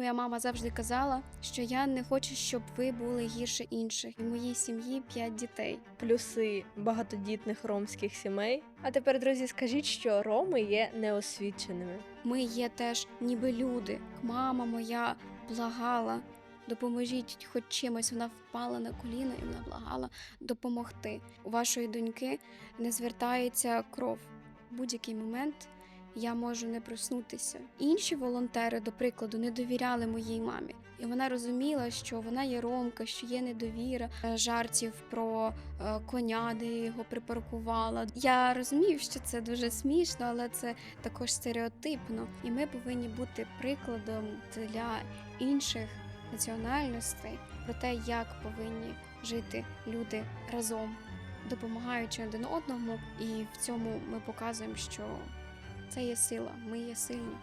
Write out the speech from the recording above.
Моя мама завжди казала, що я не хочу, щоб ви були гірше інших. В моїй сім'ї п'ять дітей. плюси багатодітних ромських сімей. А тепер, друзі, скажіть, що роми є неосвіченими. Ми є теж ніби люди. Мама моя благала. Допоможіть хоч чимось. Вона впала на коліна і вона благала допомогти. У вашої доньки не звертається кров. В будь-який момент я можу не проснутися. Інші волонтери, до прикладу, не довіряли моїй мамі, і вона розуміла, що вона є ромка, що є недовіра е, жартів про е, коня, де його припаркувала. Я розумію, що це дуже смішно, але це також стереотипно, і ми повинні бути прикладом для інших національностей про те, як повинні жити люди разом, допомагаючи один одному. І в цьому ми показуємо, що це є сила, ми є сильні.